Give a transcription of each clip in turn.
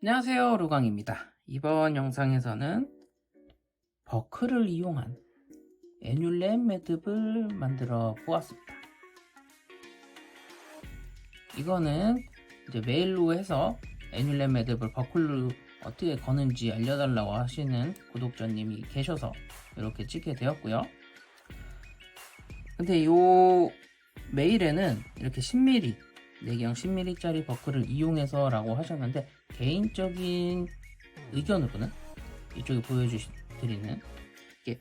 안녕하세요 루강입니다. 이번 영상에서는 버클을 이용한 애뉴렘 매듭을 만들어 보았습니다. 이거는 이제 메일로 해서 애뉴렘 매듭을 버클로 어떻게 거는지 알려달라고 하시는 구독자님이 계셔서 이렇게 찍게 되었고요. 근데 요 메일에는 이렇게 10mm 내경 10mm짜리 버클을 이용해서 라고 하셨는데 개인적인 의견으로는 이쪽에 보여드리는 이게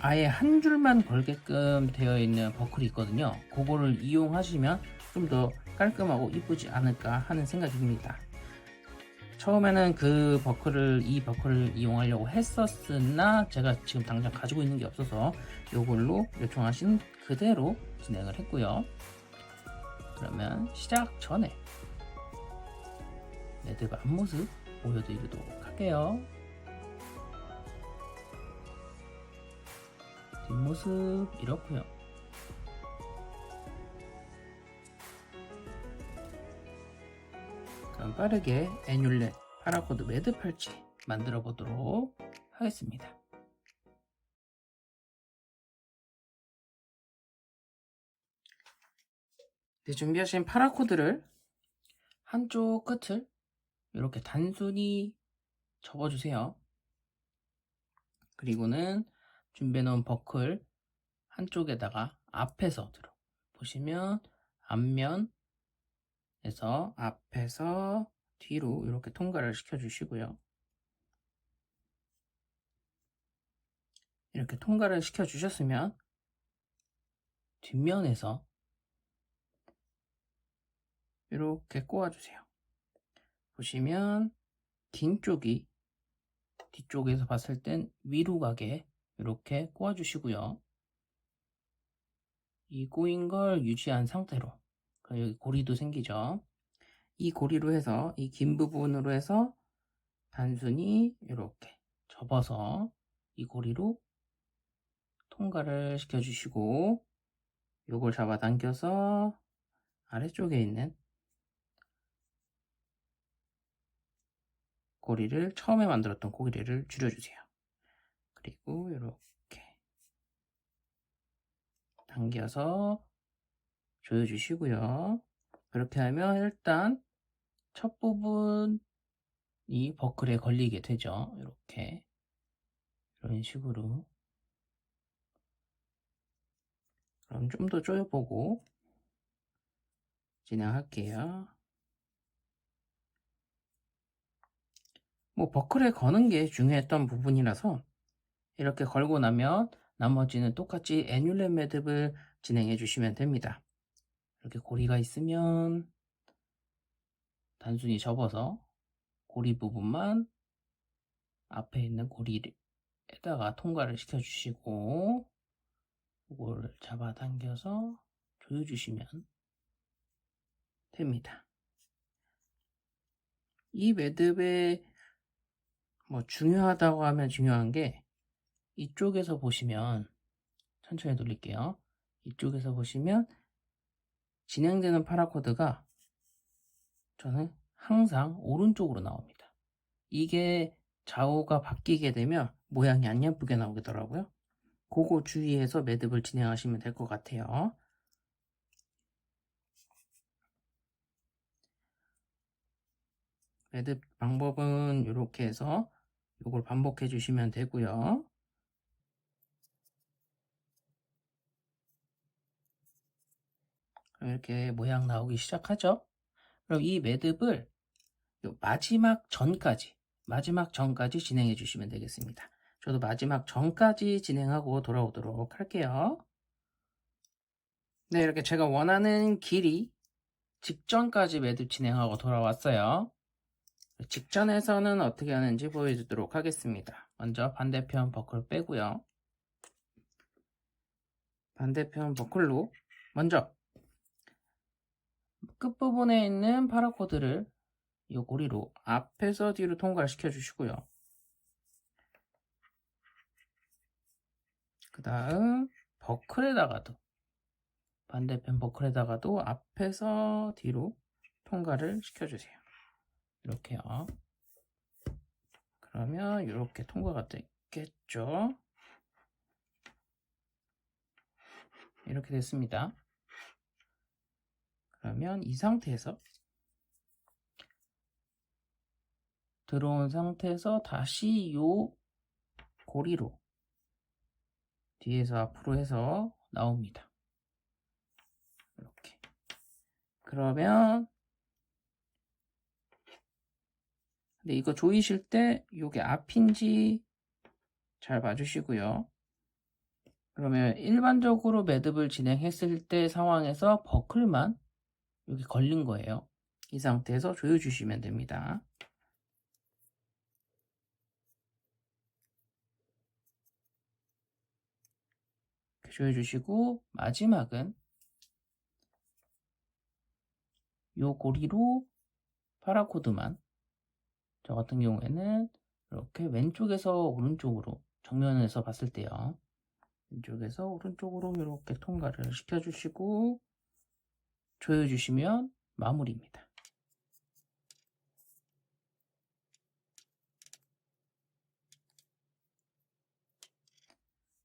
아예 한 줄만 걸게끔 되어 있는 버클이 있거든요. 그거를 이용하시면 좀 더 깔끔하고 이쁘지 않을까 하는 생각이 듭니다. 처음에는 그 버클을 이 버클을 이용하려고 했었으나 제가 지금 당장 가지고 있는 게 없어서 이걸로 요청하신 그대로 진행을 했고요. 그러면 시작 전에 매듭 앞모습 보여드리도록 할게요. 뒷모습 이렇고요. 그럼 빠르게 애뉴렛 파라코드 매듭 팔찌 만들어 보도록 하겠습니다. 네, 준비하신 파라코드를 한쪽 끝을 이렇게 단순히 접어주세요. 그리고는 준비해놓은 버클 한쪽에다가 앞에서 들어 보시면 앞면에서 앞에서 뒤로 이렇게 통과를 시켜주시고요. 이렇게 통과를 시켜주셨으면 뒷면에서 이렇게 꼬아주세요. 보시면 긴 쪽이 뒤쪽에서 봤을 땐 위로 가게 이렇게 꼬아주시고요. 이 꼬인 걸 유지한 상태로 여기 고리도 생기죠. 이 고리로 해서 이 긴 부분으로 해서 단순히 이렇게 접어서 이 고리로 통과를 시켜주시고 요걸 잡아당겨서 아래쪽에 있는 고리를 처음에 만들었던 고리를 줄여주세요. 그리고 이렇게 당겨서 조여주시고요. 그렇게 하면 일단 첫 부분이 버클에 걸리게 되죠. 이렇게 이런 식으로 그럼 좀 더 조여보고 진행할게요. 뭐 버클에 거는 게 중요했던 부분이라서 이렇게 걸고 나면 나머지는 똑같이 애뉴렘 매듭을 진행해 주시면 됩니다. 이렇게 고리가 있으면 단순히 접어서 고리 부분만 앞에 있는 고리에다가 통과를 시켜 주시고 이거를 잡아당겨서 조여 주시면 됩니다. 이 매듭의 뭐 중요하다고 하면 중요한 게 이쪽에서 보시면 천천히 돌릴게요. 이쪽에서 보시면 진행되는 파라코드가 저는 항상 오른쪽으로 나옵니다. 이게 좌우가 바뀌게 되면 모양이 안 예쁘게 나오더라고요. 그거 주의해서 매듭을 진행하시면 될 것 같아요. 매듭 방법은 이렇게 해서 이걸 반복해 주시면 되고요. 이렇게 모양 나오기 시작하죠. 그럼 이 매듭을 마지막 전까지 마지막 전까지 진행해 주시면 되겠습니다. 저도 마지막 전까지 진행하고 돌아오도록 할게요. 네, 이렇게 제가 원하는 길이 직전까지 매듭 진행하고 돌아왔어요. 직전에서는 어떻게 하는지 보여주도록 하겠습니다. 먼저 반대편 버클 빼고요. 반대편 버클로 먼저 끝부분에 있는 파라코드를 이 고리로 앞에서 뒤로 통과를 시켜 주시고요. 그 다음 버클에다가도 반대편 버클에다가도 앞에서 뒤로 통과를 시켜주세요. 이렇게요. 그러면 이렇게 통과가 됐겠죠? 이렇게 됐습니다. 그러면 이 상태에서 들어온 상태에서 다시 요 고리로 뒤에서 앞으로 해서 나옵니다. 이렇게. 그러면 근데 이거 조이실 때 이게 앞인지 잘 봐주시고요. 그러면 일반적으로 매듭을 진행했을 때 상황에서 버클만 여기 걸린 거예요. 이 상태에서 조여주시면 됩니다. 조여주시고 마지막은 요 고리로 파라코드만 저 같은 경우에는 이렇게 왼쪽에서 오른쪽으로 정면에서 봤을 때요. 왼쪽에서 오른쪽으로 이렇게 통과를 시켜주시고 조여주시면 마무리입니다.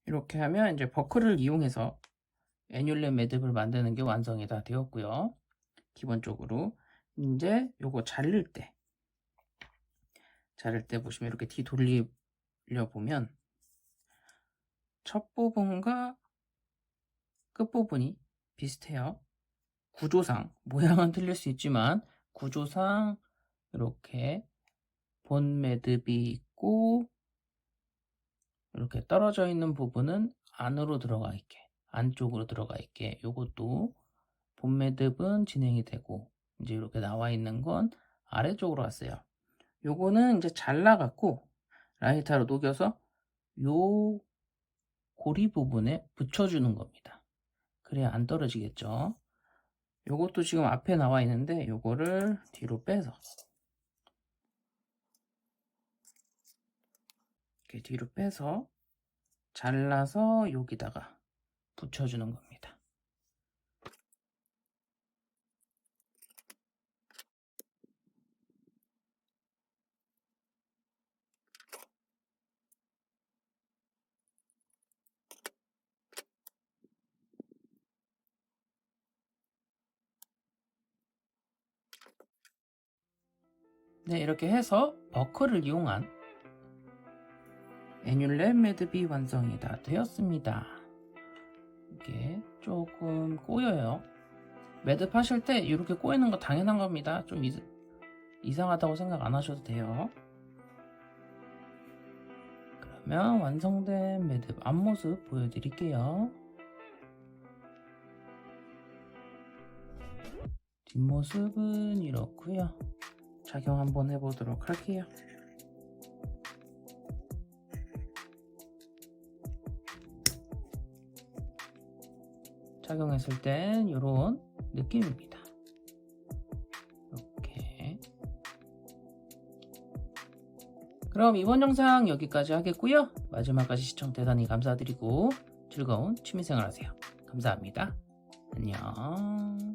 이렇게 하면 이제 버클을 이용해서 애뉴얼렛 매듭을 만드는 게 완성이 다 되었고요. 기본적으로 이제 요거 자를 때 자를 때 보시면 이렇게 뒤 돌리려 보면 첫 부분과 끝 부분이 비슷해요. 구조상 모양은 틀릴 수 있지만 구조상 이렇게 본 매듭이 있고 이렇게 떨어져 있는 부분은 안으로 들어가 있게 안쪽으로 들어가 있게 요것도 본 매듭은 진행이 되고 이제 이렇게 나와 있는 건 아래쪽으로 왔어요. 요거는 이제 잘라갖고 라이터로 녹여서 요 고리 부분에 붙여주는 겁니다. 그래야 안 떨어지겠죠. 요것도 지금 앞에 나와 있는데 요거를 뒤로 빼서 이렇게 뒤로 빼서 잘라서 여기다가 붙여주는 겁니다. 네, 이렇게 해서 버클을 이용한 애뉴렛 매듭이 완성이 다 되었습니다. 이게 조금 꼬여요. 매듭 하실 때 이렇게 꼬이는 거 당연한 겁니다. 좀 이, 이상하다고 생각 안 하셔도 돼요. 그러면 완성된 매듭 앞모습 보여드릴게요. 뒷모습은 이렇고요. 착용 한번 해보도록 할게요. 착용했을 땐 이런 느낌입니다. 그럼 이번 영상 여기까지 하겠고요. 마지막까지 시청 대단히 감사드리고 즐거운 취미생활 하세요. 감사합니다. 안녕.